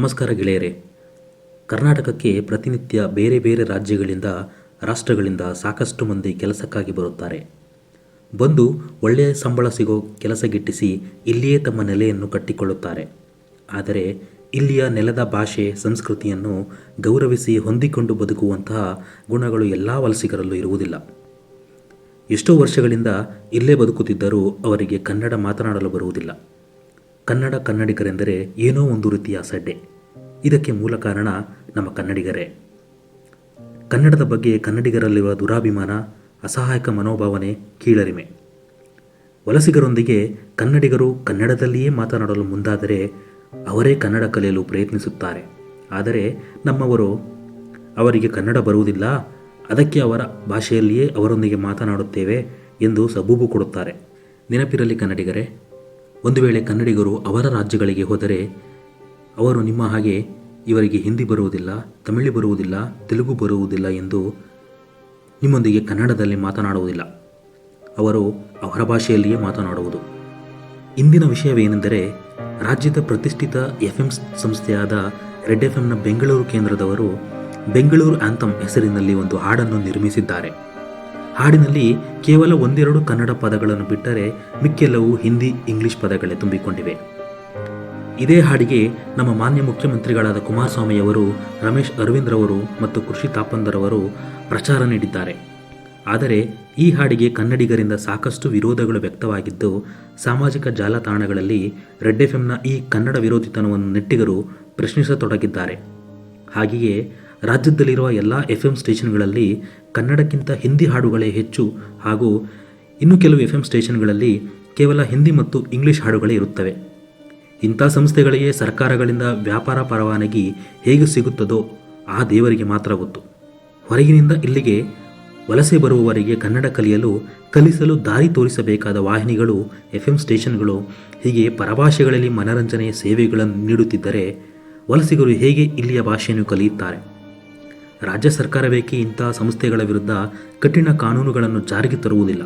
ನಮಸ್ಕಾರ ಗೆಳೆಯರೇ. ಕರ್ನಾಟಕಕ್ಕೆ ಪ್ರತಿನಿತ್ಯ ಬೇರೆ ಬೇರೆ ರಾಜ್ಯಗಳಿಂದ, ರಾಷ್ಟ್ರಗಳಿಂದ ಸಾಕಷ್ಟು ಮಂದಿ ಕೆಲಸಕ್ಕಾಗಿ ಬರುತ್ತಾರೆ. ಬಂದು ಒಳ್ಳೆಯ ಸಂಬಳ ಸಿಗೋ ಕೆಲಸ ಗಿಟ್ಟಿಸಿ ಇಲ್ಲಿಯೇ ತಮ್ಮ ನೆಲೆಯನ್ನು ಕಟ್ಟಿಕೊಳ್ಳುತ್ತಾರೆ. ಆದರೆ ಇಲ್ಲಿಯ ನೆಲದ ಭಾಷೆ, ಸಂಸ್ಕೃತಿಯನ್ನು ಗೌರವಿಸಿ ಹೊಂದಿಕೊಂಡು ಬದುಕುವಂತಹ ಗುಣಗಳು ಎಲ್ಲ ವಲಸಿಗರಲ್ಲೂ ಇರುವುದಿಲ್ಲ. ಎಷ್ಟೋ ವರ್ಷಗಳಿಂದ ಇಲ್ಲೇ ಬದುಕುತ್ತಿದ್ದರೂ ಅವರಿಗೆ ಕನ್ನಡ ಮಾತನಾಡಲು ಬರುವುದಿಲ್ಲ. ಕನ್ನಡ ಕನ್ನಡಿಗರೆಂದರೆ ಏನೋ ಒಂದು ರೀತಿಯ ಅಸಡ್ಡೆ ಇದಕ್ಕೆ ಮೂಲ ಕಾರಣ ನಮ್ಮ ಕನ್ನಡಿಗರೇ. ಕನ್ನಡದ ಬಗ್ಗೆ ಕನ್ನಡಿಗರಲ್ಲಿರುವ ದುರಾಭಿಮಾನ, ಅಸಹಾಯಕ ಮನೋಭಾವನೆ ಕೀಳರಿಮೆ. ವಲಸಿಗರೊಂದಿಗೆ ಕನ್ನಡಿಗರು ಕನ್ನಡದಲ್ಲಿಯೇ ಮಾತನಾಡಲು ಮುಂದಾದರೆ ಅವರೇ ಕನ್ನಡ ಕಲಿಯಲು ಪ್ರಯತ್ನಿಸುತ್ತಾರೆ. ಆದರೆ ನಮ್ಮವರು ಅವರಿಗೆ ಕನ್ನಡ ಬರುವುದಿಲ್ಲ, ಅದಕ್ಕೆ ಅವರ ಭಾಷೆಯಲ್ಲಿಯೇ ಅವರೊಂದಿಗೆ ಮಾತನಾಡುತ್ತೇವೆ ಎಂದು ಸಬೂಬು ಕೊಡುತ್ತಾರೆ. ನೆನಪಿರಲಿ ಕನ್ನಡಿಗರೇ, ಒಂದು ವೇಳೆ ಕನ್ನಡಿಗರು ಅವರ ರಾಜ್ಯಗಳಿಗೆ ಹೋದರೆ ಅವರು ನಿಮ್ಮ ಹಾಗೆ ಇವರಿಗೆ ಹಿಂದಿ ಬರುವುದಿಲ್ಲ, ತಮಿಳು ಬರುವುದಿಲ್ಲ, ತೆಲುಗು ಬರುವುದಿಲ್ಲ ಎಂದು ನಿಮ್ಮೊಂದಿಗೆ ಕನ್ನಡದಲ್ಲಿ ಮಾತನಾಡುವುದಿಲ್ಲ. ಅವರು ಅವರ ಭಾಷೆಯಲ್ಲಿಯೇ ಮಾತನಾಡುವುದು. ಇಂದಿನ ವಿಷಯವೇನೆಂದರೆ ರಾಜ್ಯದ ಪ್ರತಿಷ್ಠಿತ ಎಫ್ ಎಂ ಸಂಸ್ಥೆಯಾದ ರೆಡ್ ಎಫ್ ಎಂನ ಬೆಂಗಳೂರು ಕೇಂದ್ರದವರು ಬೆಂಗಳೂರು ಆಂಥಮ್ ಹೆಸರಿನಲ್ಲಿ ಒಂದು ಹಾಡನ್ನು ನಿರ್ಮಿಸಿದ್ದಾರೆ. ಹಾಡಿನಲ್ಲಿ ಕೇವಲ ಒಂದೆರಡು ಕನ್ನಡ ಪದಗಳನ್ನು ಬಿಟ್ಟರೆ ಮಿಕ್ಕೆಲ್ಲವೂ ಹಿಂದಿ, ಇಂಗ್ಲಿಷ್ ಪದಗಳೇ ತುಂಬಿಕೊಂಡಿವೆ. ಇದೇ ಹಾಡಿಗೆ ನಮ್ಮ ಮಾನ್ಯ ಮುಖ್ಯಮಂತ್ರಿಗಳಾದ ಕುಮಾರಸ್ವಾಮಿಯವರು, ರಮೇಶ್ ಅರವಿಂದ್ರವರು ಮತ್ತು ಕೃಷಿ ತಾಪಂದರವರು ಪ್ರಚಾರ ನೀಡಿದ್ದಾರೆ. ಆದರೆ ಈ ಹಾಡಿಗೆ ಕನ್ನಡಿಗರಿಂದ ಸಾಕಷ್ಟು ವಿರೋಧಗಳು ವ್ಯಕ್ತವಾಗಿದ್ದು, ಸಾಮಾಜಿಕ ಜಾಲತಾಣಗಳಲ್ಲಿ ರೆಡ್ ಎಫ್ ಎಂನ ಈ ಕನ್ನಡ ವಿರೋಧಿತನವನ್ನು ನೆಟ್ಟಿಗರು ಪ್ರಶ್ನಿಸತೊಡಗಿದ್ದಾರೆ. ಹಾಗೆಯೇ ರಾಜ್ಯದಲ್ಲಿರುವ ಎಲ್ಲ ಎಫ್ ಎಂ ಸ್ಟೇಷನ್ಗಳಲ್ಲಿ ಕನ್ನಡಕ್ಕಿಂತ ಹಿಂದಿ ಹಾಡುಗಳೇ ಹೆಚ್ಚು ಹಾಗೂ ಇನ್ನು ಕೆಲವು ಎಫ್ ಎಂ ಸ್ಟೇಷನ್ಗಳಲ್ಲಿ ಕೇವಲ ಹಿಂದಿ ಮತ್ತು ಇಂಗ್ಲಿಷ್ ಹಾಡುಗಳೇ ಇರುತ್ತವೆ. ಇಂಥ ಸಂಸ್ಥೆಗಳಿಗೆ ಸರ್ಕಾರಗಳಿಂದ ವ್ಯಾಪಾರ ಪರವಾನಗಿ ಹೇಗೆ ಸಿಗುತ್ತದೋ ಆ ದೇವರಿಗೆ ಮಾತ್ರ ಗೊತ್ತು. ಹೊರಗಿನಿಂದ ಇಲ್ಲಿಗೆ ವಲಸೆ ಬರುವವರಿಗೆ ಕನ್ನಡ ಕಲಿಯಲು, ಕಲಿಸಲು ದಾರಿ ತೋರಿಸಬೇಕಾದ ವಾಹಿನಿಗಳು ಎಫ್ ಎಂ ಸ್ಟೇಷನ್ಗಳು, ಹೀಗೆ ಪರಭಾಷೆಗಳಲ್ಲಿ ಮನರಂಜನೆಯ ಸೇವೆಗಳನ್ನು ನೀಡುತ್ತಿದ್ದರೆ ವಲಸಿಗರು ಹೇಗೆ ಇಲ್ಲಿಯ ಭಾಷೆಯನ್ನು ಕಲಿಯುತ್ತಾರೆ? ರಾಜ್ಯ ಸರ್ಕಾರವೇಕೆ ಇಂತಹ ಸಂಸ್ಥೆಗಳ ವಿರುದ್ಧ ಕಠಿಣ ಕಾನೂನುಗಳನ್ನು ಜಾರಿಗೆ ತರುವುದಿಲ್ಲ?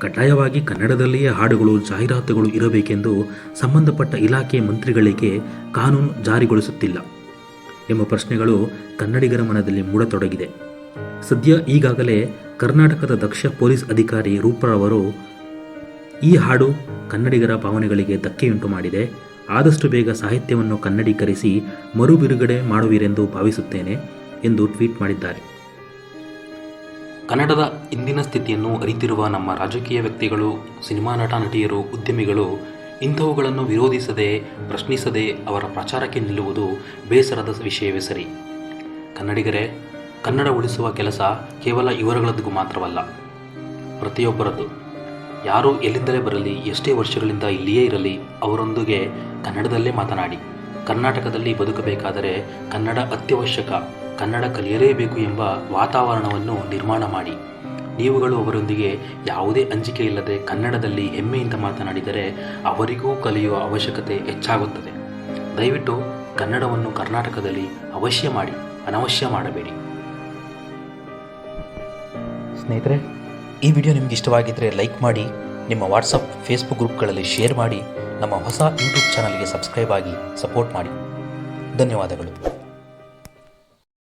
ಕಡ್ಡಾಯವಾಗಿ ಕನ್ನಡದಲ್ಲಿಯೇ ಹಾಡುಗಳು, ಜಾಹೀರಾತುಗಳು ಇರಬೇಕೆಂದು ಸಂಬಂಧಪಟ್ಟ ಇಲಾಖೆ ಮಂತ್ರಿಗಳಿಗೆ ಕಾನೂನು ಜಾರಿಗೊಳಿಸುತ್ತಿಲ್ಲ ಎಂಬ ಪ್ರಶ್ನೆಗಳು ಕನ್ನಡಿಗರ ಮನದಲ್ಲಿ ಮೂಡತೊಡಗಿದೆ. ಸದ್ಯ ಈಗಾಗಲೇ ಕರ್ನಾಟಕದ ದಕ್ಷ ಪೊಲೀಸ್ ಅಧಿಕಾರಿ ರೂಪರವರು ಈ ಹಾಡು ಕನ್ನಡಿಗರ ಭಾವನೆಗಳಿಗೆ ಧಕ್ಕೆಯುಂಟು ಮಾಡಿದೆ. ಆದಷ್ಟು ಬೇಗ ಸಾಹಿತ್ಯವನ್ನು ಕನ್ನಡೀಕರಿಸಿ ಮರು ಬಿಡುಗಡೆ ಮಾಡುವಿರೆಂದು ಭಾವಿಸುತ್ತೇನೆ ಎಂದು ಟ್ವೀಟ್ ಮಾಡಿದ್ದಾರೆ. ಕನ್ನಡದ ಇಂದಿನ ಸ್ಥಿತಿಯನ್ನು ಅರಿತಿರುವ ನಮ್ಮ ರಾಜಕೀಯ ವ್ಯಕ್ತಿಗಳು, ಸಿನಿಮಾ ನಟ ನಟಿಯರು, ಉದ್ಯಮಿಗಳು, ಇಂಥವುಗಳನ್ನು ವಿರೋಧಿಸದೆ, ಪ್ರಶ್ನಿಸದೆ ಅವರ ಪ್ರಚಾರಕ್ಕೆ ನಿಲ್ಲುವುದು ಬೇಸರದ ವಿಷಯವೇ ಸರಿ. ಕನ್ನಡಿಗರೇ, ಕನ್ನಡ ಉಳಿಸುವ ಕೆಲಸ ಕೇವಲ ಇವರುಗಳದ್ದು ಮಾತ್ರವಲ್ಲ. ಪ್ರತಿಯೊಬ್ಬರದ್ದು. ಯಾರು ಎಲ್ಲಿಂದಲೇ ಬರಲಿ, ಎಷ್ಟೇ ವರ್ಷಗಳಿಂದ ಇಲ್ಲಿಯೇ ಇರಲಿ, ಅವರೊಂದಿಗೆ ಕನ್ನಡದಲ್ಲೇ ಮಾತನಾಡಿ. ಕರ್ನಾಟಕದಲ್ಲಿ ಬದುಕಬೇಕಾದರೆ ಕನ್ನಡ ಅತ್ಯವಶ್ಯಕ. ಕನ್ನಡ ಕಲಿಯಲೇಬೇಕು ಎಂಬ ವಾತಾವರಣವನ್ನು ನಿರ್ಮಾಣ ಮಾಡಿ. ನೀವುಗಳು ಅವರೊಂದಿಗೆ ಯಾವುದೇ ಅಂಜಿಕೆ ಇಲ್ಲದೆ ಕನ್ನಡದಲ್ಲಿ ಹೆಮ್ಮೆಯಿಂದ ಮಾತನಾಡಿದರೆ ಅವರಿಗೂ ಕಲಿಯುವ ಅವಶ್ಯಕತೆ ಹೆಚ್ಚಾಗುತ್ತದೆ. ದಯವಿಟ್ಟು ಕನ್ನಡವನ್ನು ಕರ್ನಾಟಕದಲ್ಲಿ ಅವಶ್ಯ ಮಾಡಿ, ಅನವಶ್ಯ ಮಾಡಬೇಡಿ. ಸ್ನೇಹಿತರೆ, ಈ ವಿಡಿಯೋ ನಿಮ್ಗೆ ಇಷ್ಟವಾಗಿದ್ದರೆ ಲೈಕ್ ಮಾಡಿ, ನಿಮ್ಮ ವಾಟ್ಸಪ್, ಫೇಸ್ಬುಕ್ ಗ್ರೂಪ್ಗಳಲ್ಲಿ ಶೇರ್ ಮಾಡಿ, ನಮ್ಮ ಹೊಸ ಯೂಟ್ಯೂಬ್ ಚಾನಲ್ಗೆ ಸಬ್ಸ್ಕ್ರೈಬ್ ಆಗಿ ಸಪೋರ್ಟ್ ಮಾಡಿ. ಧನ್ಯವಾದಗಳು.